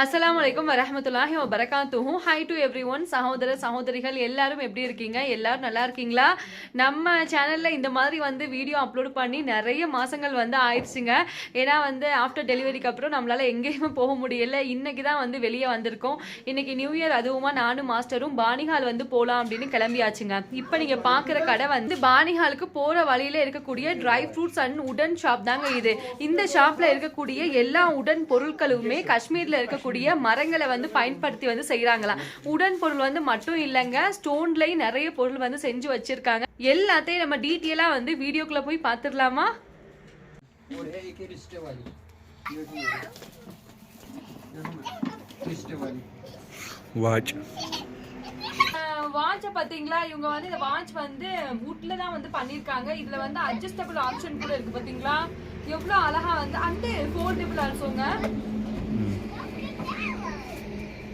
அஸ்லாம் வலைக்கம் வரமத்துல்லாஹி வரகாத்துஹும் ஹை டு எவ்ரி ஒன் சகோதர சகோதரிகள் எல்லாரும் எப்படி இருக்கீங்க? எல்லாரும் நல்லா இருக்கீங்களா? நம்ம சேனலில் இந்த மாதிரி வந்து வீடியோ அப்லோட் பண்ணி நிறைய மாதங்கள் வந்து ஆயிடுச்சுங்க. ஏன்னா வந்து ஆஃப்டர் டெலிவரிக்கு அப்புறம் நம்மளால் எங்கேயுமே போக முடியல. இன்னைக்கு தான் வந்து வெளியே வந்திருக்கோம். இன்னைக்கு நியூ இயர் அதுவுமா நானும் மாஸ்டரும் பானிஹால் வந்து போகலாம் அப்படின்னு கிளம்பியாச்சுங்க. இப்போ நீங்கள் பார்க்குற கடை வந்து பானிஹாலுக்கு போகிற வழியில இருக்கக்கூடிய ட்ரை ஃப்ரூட்ஸ் அண்ட் உடன் ஷாப் தாங்க இது. இந்த ஷாப்பில் இருக்கக்கூடிய எல்லா உடன் பொருட்களுமே காஷ்மீரில் இருக்க இருக்கக்கூடிய மரங்களை வந்து பயன்படுத்தி வந்து செய்கிறாங்களாம் உடன் பொருள் வந்து மட்டும் இல்லைங்க ஸ்டோன்லயும் நிறைய பொருள் வந்து செஞ்சு வச்சிருக்காங்க. எல்லாத்தையும் நம்ம டீட்டெயிலா வந்து வீடியோக்குள்ள போய் பார்த்துடலாமா? வாட்ச் வாட்சை பார்த்தீங்களா? இவங்க வந்து இந்த வாட்ச் வந்து வுட்ல தான் வந்து பண்ணிருக்காங்க இதுல வந்து அட்ஜஸ்டபிள் ஆப்ஷன் கூட இருக்கு பாத்தீங்களா எவ்வளோ அழகா வந்து அண்ட் ஃபோல்டபிள் ஆல்சோங்க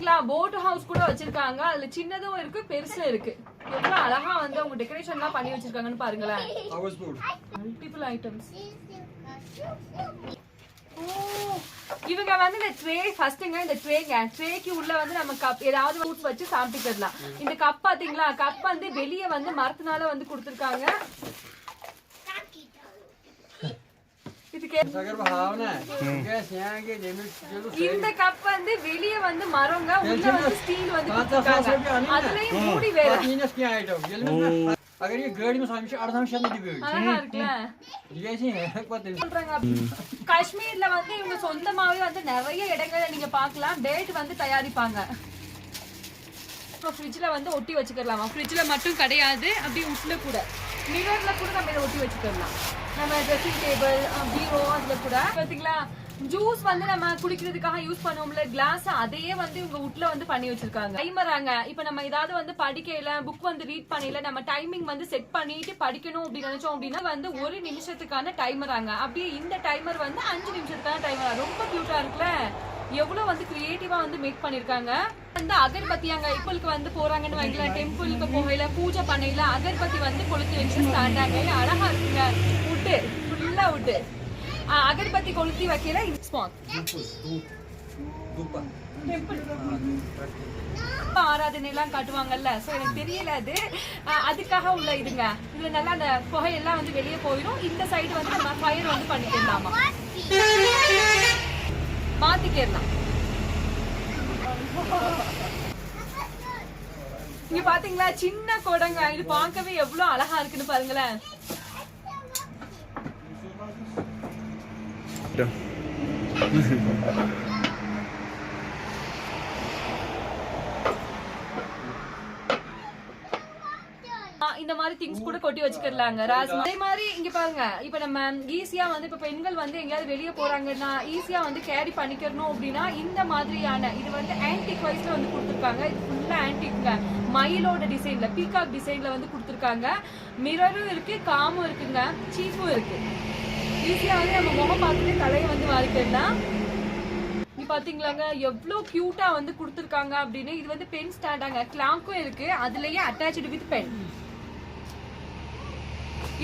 பாத்தீங்களா? போட் ஹவுஸ் கூட வச்சிருக்காங்க. அதுல சின்னதும் இருக்கு பெருசும் இருக்கு. எவ்வளவு அழகா வந்து அவங்க டெக்கரேஷன் எல்லாம் பண்ணி வச்சிருக்காங்கன்னு பாருங்களேன். மல்டிபிள் ஐட்டம்ஸ் இவங்க வந்து இந்த ட்ரே ஃபர்ஸ்ட்டுங்க இந்த ட்ரேங்க ட்ரேக்கு உள்ள வந்து நம்ம கப் ஏதாவது ஊட் வச்சு சாப்பிட்டுக்கலாம். இந்த கப் பாத்தீங்களா? கப் வந்து வெளியே வந்து மரத்தினால வந்து கொடுத்துருக்காங்க. இந்த கப் வந்து வெளிய வந்து மரங்க உள்ள வந்து ஸ்டீல் வந்து पाँच दस साल से भी கொடுத்துருக்காங்க आनी ना அதுலயும் மூடி வேற माइनस क्या आइटम ये अगर ये गाड़ी में हमेशा अर्धा में शादी गाड़ी அழகா இருக்குல்ல ये ऐसी है पता नहीं சொல்றாங்க காஷ்மீர்ல வந்து இவங்க சொந்தமாவே வந்து நிறைய இடங்களை நீங்க பார்க்கலாம் டேட் வந்து தயாரிப்பாங்க இப்போ ஃப்ரிட்ஜில் வந்து ஒட்டி வச்சுக்கலாமா ஃப்ரிட்ஜில் மட்டும் கிடையாது அப்படி உட்ல கூட மிரர்ல கூட நம்ம இதை ஒட்டி வச்சுக்கலாம். நம்ம ட்ரெஸ்ஸிங் டேபிள் பீரோ அதுல கூட. பார்த்தீங்களா ஜூஸ் வந்து நம்ம குடிக்கிறதுக்காக யூஸ் பண்ணுவோம்ல கிளாஸ் அதையே வந்து இவங்க உட்ல வந்து பண்ணி வச்சிருக்காங்க. டைமராங்க இப்போ நம்ம ஏதாவது வந்து படிக்கல புக் வந்து ரீட் பண்ணல நம்ம டைமிங் வந்து செட் பண்ணிட்டு படிக்கணும் அப்படின்னு நினைச்சோம் அப்படின்னா வந்து ஒரு நிமிஷத்துக்கான டைமராங்க அப்படியே இந்த டைமர் வந்து அஞ்சு நிமிஷத்துக்கான டைமர் ரொம்ப கியூட்டா இருக்குல்ல? எவ்வளவு வந்து கிரியேட்டிவா வந்து மேக் பண்ணிருக்காங்க. வந்து அகர்பத்தியாங்க இப்பளுக்கு வந்து போறாங்கன்னு வைங்களேன் டெம்பிளுக்கு போகையில பூஜை பண்ணையில அகர்பத்தி வந்து கொளுத்தி வச்சு ஸ்டாண்ட் ஆக அழகா இருக்குங்க. உட்டு ஃபுல்லா உட்டு அகர்பத்தி கொளுத்தி வைக்கல ஸ்பான் ஆராதனைலாம் டெம்பிள் காட்டுவாங்கல்ல. சோ எனக்கு தெரியல அது. அதுக்காக உள்ள இதுங்க. இதுல நல்லா அந்த புகையெல்லாம் வந்து வெளியே போயிடும் இந்த சைடு வந்து நம்ம ஃபயர் வந்து பண்ணிக்கலாமா? மாத்திக்கலாம் இங்க பாத்தீங்களா? சின்ன குடங்க. இது பார்க்கவே எவ்வளவு அழகா இருக்குன்னு பாருங்களேன். ஆ, இந்த மாதிரி திங்ஸ் கூட கொட்டி வச்சுக்கலாங்க ராஸ் அதே மாதிரி இங்க பாருங்க. இப்ப நம்ம ஈஸியா வந்து இப்ப பெண்கள் வந்து எங்கேயாவது வெளியே போறாங்கன்னா ஈஸியா வந்து கேரி பண்ணிக்கணும் அப்படின்னா இந்த மாதிரியான இது வந்து ஆன்டிக் வைஸ்ல வந்து கொடுத்துருக்காங்க. இது ஃபுல்லா ஆன்டிக்ங்க மயிலோட டிசைன்ல பீகாக் டிசைன்ல வந்து கொடுத்துருக்காங்க. மிரரும் இருக்கு காமும் இருக்குங்க சீப்பும் இருக்கு. ஈஸியா வந்து நம்ம முகம் பார்த்துட்டு தலையை வந்து மாறிக்கலாம் பாத்தீங்களாங்க எவ்வளவு கியூட்டா வந்து கொடுத்துருக்காங்க அப்படின்னு. இது வந்து பென் ஸ்டாண்டாங்க கிளாக்கும் இருக்கு. அதுலயே அட்டாச்சு வித் பென்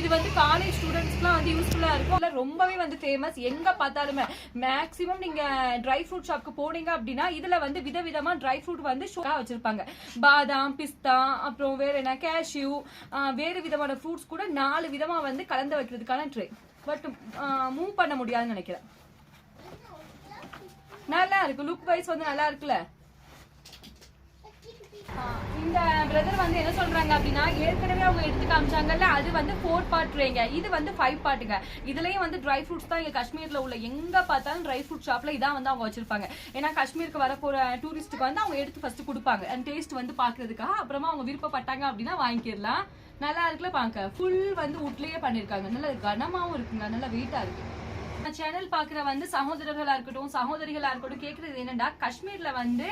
இது வந்து காலேஜ் ஸ்டூடெண்ட்ஸ்க்குலாம் வந்து யூஸ்ஃபுல்லாக இருக்கும். இல்லை ரொம்பவே வந்து ஃபேமஸ் எங்கே பார்த்தாலுமே மேக்ஸிமம் நீங்கள் ட்ரை ஃப்ரூட் ஷாப்க்கு போனீங்க அப்படின்னா இதில் வந்து விதவிதமாக ட்ரை ஃப்ரூட் வந்து ஷோக்காக வச்சுருப்பாங்க. பாதாம் பிஸ்தா அப்புறம் வேறு என்ன கேஷ்யூ வேறு விதமான ஃப்ரூட்ஸ் கூட நாலு விதமாக வந்து கலந்து வைக்கிறதுக்கான ட்ரே பட் மூவ் பண்ண முடியாதுன்னு நினைக்கிறேன். நல்லா இருக்கு. லுக் வைஸ் வந்து நல்லா இருக்குல்ல? இந்த பிரதர் வந்து என்ன சொல்றாங்க அப்படின்னா ஏற்கனவே அவங்க எடுத்து காமிச்சாங்கல்ல அது வந்து ஃபோர் பார்ட் ட்ரேங்க இது வந்து ஃபைவ் பார்ட்டுங்க இதுலயும் வந்து ட்ரை ஃப்ரூட்ஸ் தான் இங்க காஷ்மீர்ல உள்ள. எங்க பார்த்தாலும் ட்ரை ஃப்ரூட் ஷாப்ல இதான் வந்து அவங்க வச்சிருப்பாங்க. ஏன்னா காஷ்மீருக்கு வர போற டூரிஸ்ட்டுக்கு வந்து அவங்க எடுத்து ஃபர்ஸ்ட் கொடுப்பாங்க. அண்ட் டேஸ்ட் வந்து பாக்குறதுக்காக அப்புறமா அவங்க விருப்பப்பட்டாங்க அப்படின்னா வாங்கிடலாம். நல்லா இருக்குல்ல பாங்க ஃபுல் வந்து உட்லயே பண்ணிருக்காங்க. நல்ல கனமாவும் இருக்குங்க. நல்ல வெயிட்டா இருக்கு. சேனல் பாக்குற வந்து சகோதரர்களா இருக்கட்டும் சகோதரிகளா இருக்கட்டும் கேக்குறது என்னென்னா காஷ்மீர்ல வந்து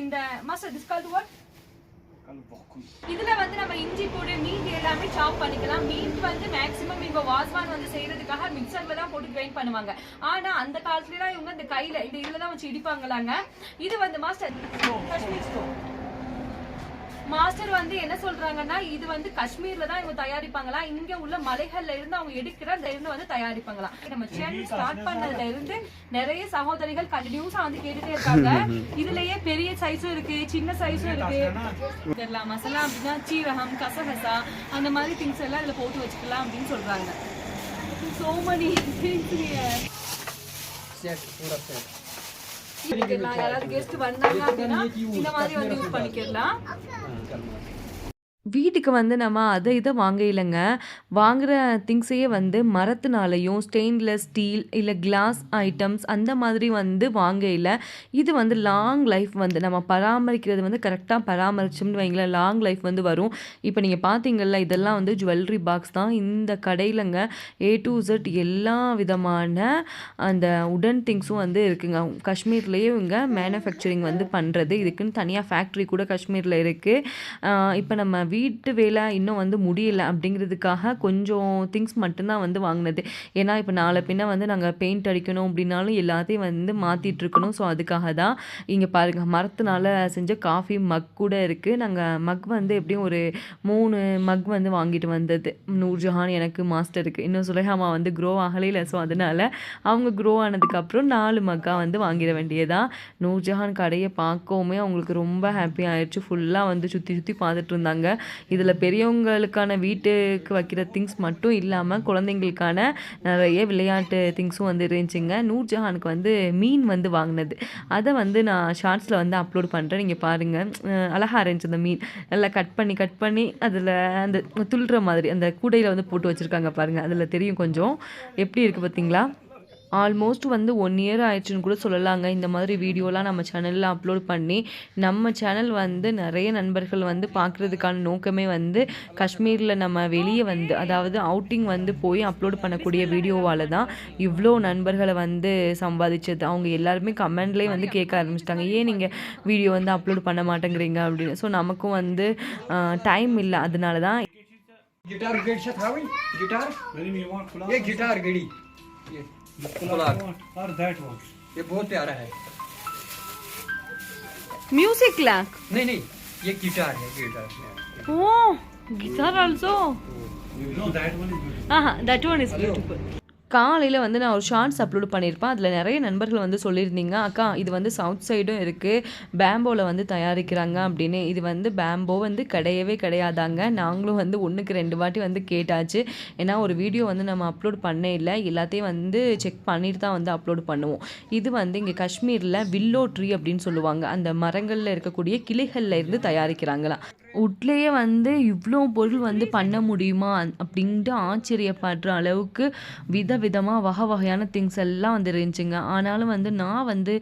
இந்த மாஸ்டர் கால் வாட் இதுல வந்து நம்ம இஞ்சி பூடு மீட் எல்லாமே சாப் பண்ணிக்கலாம். மீட் வந்து மேக்ஸிமம் இவங்க வாஸ்வான் வந்து செய்யறதுக்காக மிக்சர்ல தான் போட்டு கிரைண்ட் பண்ணுவாங்க. ஆனா அந்த காலத்துல இவங்க இந்த கையில இந்த இதுல தான் வச்சு இடிப்பாங்களாங்க. இது வந்து மாஸ்டர் மாஸ்டர் வந்து என்ன சொல்றாங்கன்னா இது வந்து காஷ்மீர்ல தான் இவங்க தயாரிப்பாங்களா? இங்க உள்ள மலைகள்ல இருந்து அவங்க எடுக்கிற அந்த இருந்து வந்து தயாரிப்பாங்களா? நம்ம சேனல் ஸ்டார்ட் பண்ணதுல இருந்து நிறைய சகோதரிகள் கண்டினியூஸா வந்து கேட்டுட்டே இருக்காங்க. இதுலயே பெரிய சைஸும் இருக்கு சின்ன சைஸும் இருக்கு. இதெல்லாம் மசாலா அப்படின்னா சீரகம் கசகசா அந்த மாதிரி திங்ஸ் எல்லாம் இதுல போட்டு வச்சுக்கலாம் அப்படின்னு சொல்றாங்க. சோ many things பண்ணிக்கலாம் யாராவது கெஸ்ட் வந்தாங்க அப்படின்னா இந்த மாதிரி வந்து யூஸ் பண்ணிக்கலாம் வீட்டுக்கு வந்து நம்ம அதை இதை வாங்க இல்லைங்க. வாங்குற திங்ஸையே வந்து மரத்தினாலையும் ஸ்டெயின்லெஸ் ஸ்டீல் இல்லை கிளாஸ் ஐட்டம்ஸ் அந்த மாதிரி வந்து வாங்க இல்லை. இது வந்து லாங் லைஃப் வந்து நம்ம பராமரிக்கிறது வந்து கரெக்டாக பராமரிச்சோம்னு வைங்களேன். லாங் லைஃப் வந்து வரும். இப்போ நீங்கள் பார்த்தீங்கல்ல இதெல்லாம் வந்து ஜுவல்லரி பாக்ஸ் தான். இந்த கடையிலங்க ஏ டு இசட் எல்லா விதமான அந்த உடன் திங்ஸும் வந்து இருக்குங்க. காஷ்மீர்லேயே இவங்க மேனுஃபேக்சரிங் வந்து பண்ணுறது இதுக்குன்னு தனியாக ஃபேக்ட்ரி கூட காஷ்மீரில் இருக்குது இப்போ நம்ம வீட்டு வேலை இன்னும் வந்து முடியல அப்படிங்கிறதுக்காக கொஞ்சம் திங்ஸ் மட்டும்தான் வந்து வாங்கினது. ஏன்னா இப்போ நாளை பின்ன வந்து நாங்கள் பெயிண்ட் அடிக்கணும் அப்படின்னாலும் எல்லாத்தையும் வந்து மாற்றிட்டு இருக்கணும். ஸோ அதுக்காக தான் இங்கே பாருங்கள் மரத்தினால செஞ்ச காஃபி மக் கூட இருக்குது நாங்கள் மக் வந்து எப்படியும் ஒரு மூணு மக் வந்து வாங்கிட்டு வந்தது. நூர்ஜஹான் எனக்கு மாஸ்டருக்கு. இன்னும் சுலேஹாமா வந்து க்ரோ ஆகலையில். ஸோ அதனால் அவங்க க்ரோ ஆனதுக்கப்புறம் நாலு மக்கா வந்து வாங்கிட வேண்டியதான் நூர்ஜஹான் கடையை பார்க்கவுமே அவங்களுக்கு ரொம்ப ஹாப்பி ஆயிடுச்சு. ஃபுல்லாக வந்து சுற்றி சுற்றி பார்த்துட்டு இருந்தாங்க. இதில் பெரியவங்களுக்கான வீட்டுக்கு வைக்கிற திங்ஸ் மட்டும் இல்லாமல் குழந்தைங்களுக்கான நிறைய விளையாட்டு திங்ஸும் வந்து இருந்துச்சுங்க. நூர்ஜஹானுக்கு வந்து மீன் வந்து வாங்கினது. அதை வந்து நான் ஷார்ட்ஸில் வந்து அப்லோட் பண்ணுறேன் நீங்கள் பாருங்கள் அழகாக அழகா இருந்துச்சு அந்த மீன். நல்லா கட் பண்ணி கட் பண்ணி அதில் அந்த துள்ளுற மாதிரி அந்த கூடையில் வந்து போட்டு வச்சுருக்காங்க பாருங்கள் அதில் தெரியும் கொஞ்சம். எப்படி இருக்குது பார்த்தீங்களா ஆல்மோஸ்ட் வந்து ஒன் இயர் ஆயிடுச்சுன்னு கூட சொல்லலாங்க இந்த மாதிரி வீடியோலாம் நம்ம சேனலில் அப்லோட் பண்ணி நம்ம சேனல் வந்து நிறைய நண்பர்கள் வந்து பார்க்குறதுக்கான நோக்கமே வந்து காஷ்மீரில் நம்ம வெளியே வந்து அதாவது அவுட்டிங் வந்து போய் அப்லோட் பண்ணக்கூடிய வீடியோவால் தான் இவ்வளோ நண்பர்களை வந்து சம்பாதிச்சது அவங்க எல்லாருமே கமெண்ட்லேயே வந்து கேட்க ஆரம்பிச்சிட்டாங்க ஏன் நீங்கள் வீடியோ வந்து அப்லோட் பண்ண மாட்டேங்கிறீங்க அப்படின்னு ஸோ நமக்கும் வந்து டைம் இல்லை அதனால தான் गिटार गेट से था भाई guitar Maybe you want Kulal? ये गिटार गेड़ी ये ये बहुत प्यारा है। म्यूज़िक क्लैक नहीं नहीं ये गिटार है guitar oh guitar also you know that one is हाँ हाँ दैट वन इज़ ब्यूटीफुल காலையில் வந்து நான் ஒரு ஷார்ட்ஸ் அப்லோட் பண்ணியிருப்பேன். அதில் நிறைய நண்பர்கள் வந்து சொல்லியிருந்தீங்க அக்கா இது வந்து சவுத் சைடும் இருக்குது பேம்போவில் வந்து தயாரிக்கிறாங்க அப்படின்னு. இது வந்து பேம்போ வந்து கிடையவே கிடையாதாங்க. நாங்களும் வந்து ஒன்றுக்கு ரெண்டு வாட்டி வந்து கேட்டாச்சு. ஏன்னா ஒரு வீடியோ வந்து நம்ம அப்லோட் பண்ணே இல்லை. எல்லாத்தையும் வந்து செக் பண்ணிட்டு தான் வந்து அப்லோட் பண்ணுவோம். இது வந்து இங்கே காஷ்மீரில் வில்லோ ட்ரீ அப்படின்னு சொல்லுவாங்க. அந்த மரங்களில் இருக்கக்கூடிய கிளைகளில் இருந்து தயாரிக்கிறாங்களாம். உட்லேயே வந்து இவ்வளோ பொருள் வந்து பண்ண முடியுமா அப்படின்ட்டு ஆச்சரியப்படுற அளவுக்கு விதவிதமாக வகை வகையான திங்ஸ் எல்லாம் வந்து இருந்துச்சுங்க. ஆனாலும் வந்து நான் வந்து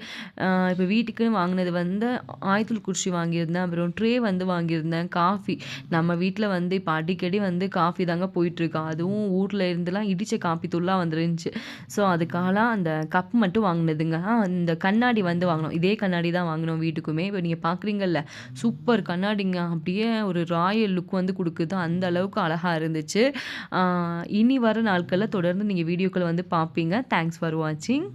இப்போ வீட்டுக்குன்னு வாங்கினது வந்து ஆயத்தூள் குடிச்சி வாங்கியிருந்தேன். அப்புறம் ட்ரே வந்து வாங்கியிருந்தேன். காஃபி நம்ம வீட்டில் வந்து இப்போ அடிக்கடி வந்து காஃபி தாங்க போயிட்டுருக்கு. அதுவும் ஊரில் இருந்துலாம் இடித்த காஃபி தூள்லாம் வந்துருந்துச்சு. ஸோ அதுக்காகலாம் அந்த கப் மட்டும் வாங்கினதுங்க. இந்த கண்ணாடி வந்து வாங்கினோம். இதே கண்ணாடி தான் வாங்கினோம் வீட்டுக்குமே. இப்போ நீங்கள் பார்க்குறீங்கல்ல சூப்பர் கண்ணாடிங்க அப்படியே ஒரு ராயல் லுக் வந்து கொடுக்குது. அந்த அளவுக்கு அழகாக இருந்துச்சு. இனி வர நாட்களில் தொடர்ந்து நீங்கள் வீடியோக்களை வந்து பார்ப்பீங்க. தேங்க்ஸ் ஃபார் வாட்சிங்